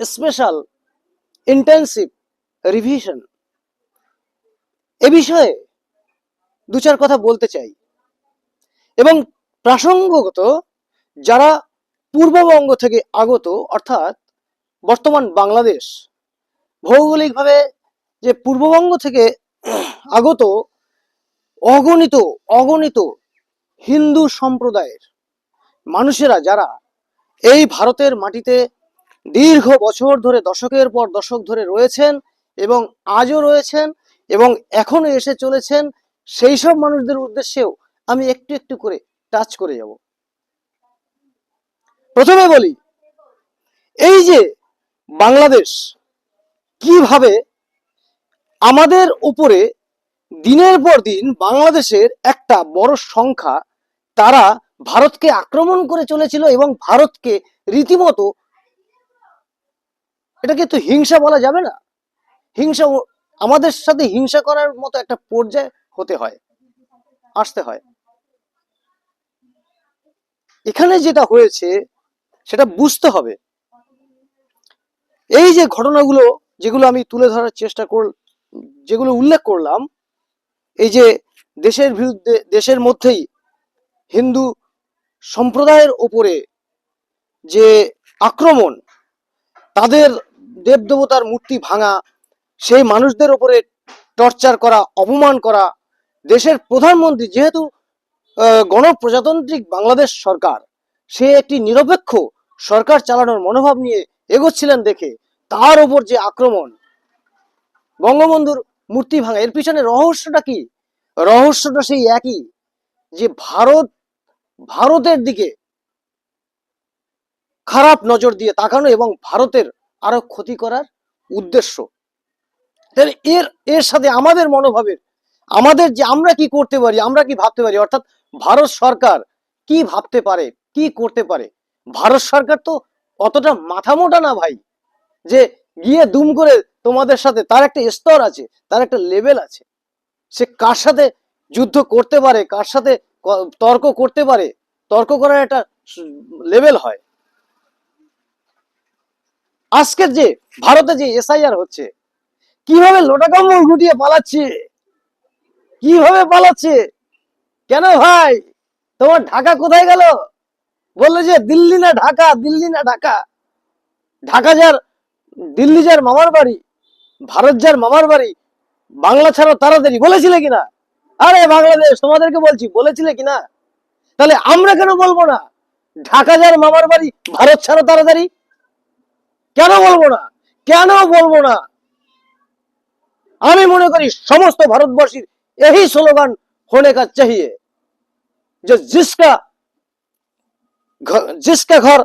Special intensive revision এ বিষয়ে দু চার কথা বলতে চাই। এবং প্রাসঙ্গগত যারা পূর্ববঙ্গ থেকে আগত, অর্থাৎ বর্তমান বাংলাদেশ, ভৌগোলিকভাবে যে পূর্ববঙ্গ থেকে আগত, অগণিত অগণিত হিন্দু সম্প্রদায়ের মানুষেরা, যারা এই ভারতের মাটিতে দীর্ঘ বছর ধরে, দশকের পর দশক ধরে রয়েছেন এবং আজও রয়েছেন এবং এখনও এসে চলেছেন, সেই সব মানুষদের উদ্দেশ্যেও আমি একটু একটু করে টাচ করে যাব। প্রথমে বলি, এই যে বাংলাদেশ, কীভাবে আমাদের উপরে দিনের পর দিন বাংলাদেশের একটা বড় সংখ্যা তারা ভারতকে আক্রমণ করে চলেছিল এবং ভারতকে রীতিমতো এটাকে তো হিংসা বলা যাবে না। হিংসা আমাদের সাথে হিংসা করার মতো একটা পর্যায়ে হতে হয়, আসতে হয়। এখানে যেটা হয়েছে, সেটা বুঝতে হবে। এই যে ঘটনাগুলো, যেগুলো আমি তুলে ধরার চেষ্টা কর যেগুলো উল্লেখ করলাম, এই যে দেশের বিরুদ্ধে, দেশের মধ্যেই হিন্দু সম্প্রদায়ের ওপরে যে আক্রমণ, তাদের দেবদেবতার মূর্তি ভাঙা, সেই মানুষদের ওপরে টর্চার করা, অপমান করা, দেশের প্রধানমন্ত্রী যেহেতু গণপ্রজাতান্ত্রিক বাংলাদেশ সরকার, সে একটি নিরপেক্ষ সরকার চালানোর মনোভাব নিয়ে এগোচ্ছিলেন দেখে তার ওপর যে আক্রমণ। বঙ্গবন্ধুর মূর্তি ভাঙা, এর পিছনে রহস্যটা কি? রহস্যটা সেই একই, যে ভারত, ভারতের দিকে খারাপ নজর দিয়ে তাকানো এবং ভারতের আরও ক্ষতি করার উদ্দেশ্য। তাহলে এর এর সাথে আমাদের মনোভাবের, আমাদের যে আমরা কি করতে পারি, আমরা কি ভাবতে পারি? অর্থাৎ ভারত সরকার কি ভাবতে পারে, কি করতে পারে? ভারত সরকার তো অতটা মাথা মোটা না ভাই, যে গিয়ে দুম করে তোমাদের সাথে, তার একটা স্তর আছে, তার একটা লেভেল আছে। সে কার সাথে যুদ্ধ করতে পারে, কার সাথে তর্ক করতে পারে, তর্ক করার একটা লেভেল হয়। আজকের যে ভারতে যে এসআইআর হচ্ছে, কীভাবে লোটা গুটিয়ে পালাচ্ছে, কীভাবে পালাচ্ছে? কেন ভাই? তোমার ঢাকা কোথায় গেল? বলল যে দিল্লি না ঢাকা, দিল্লি না ঢাকা। ঢাকা যার, দিল্লি যার মামার বাড়ি, ভারত যার মামার বাড়ি, বাংলা ছাড়া তাড়াতাড়ি বলেছিলে কিনা? আরে বাংলাদেশ, তোমাদেরকে বলছি, বলেছিলে কিনা? তাহলে আমরা কেন বলব না? ঢাকা যার মামার বাড়ি, ভারত ছাড়া তাড়াতাড়ি কেন বলবো না কেন বলবো না আমি মনে করি সমস্ত ভারতবর্ষীর यही स्लोगन होने का चाहिए जो जिसका घ- जिसका घर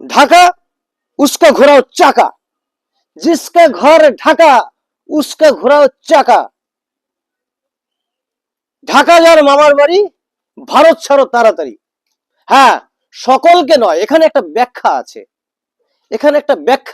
ढाका उसका घुराओ चाका जिसका घर ढाका उसका ঘোরাও চাকা ঢাকা যার মামার বাড়ি ভারত ছাড়ো তাড়াতাড়ি হ্যাঁ সকলকে নয় এখানে একটা ব্যাখ্যা আছে এখানে একটা ব্যাখ্যা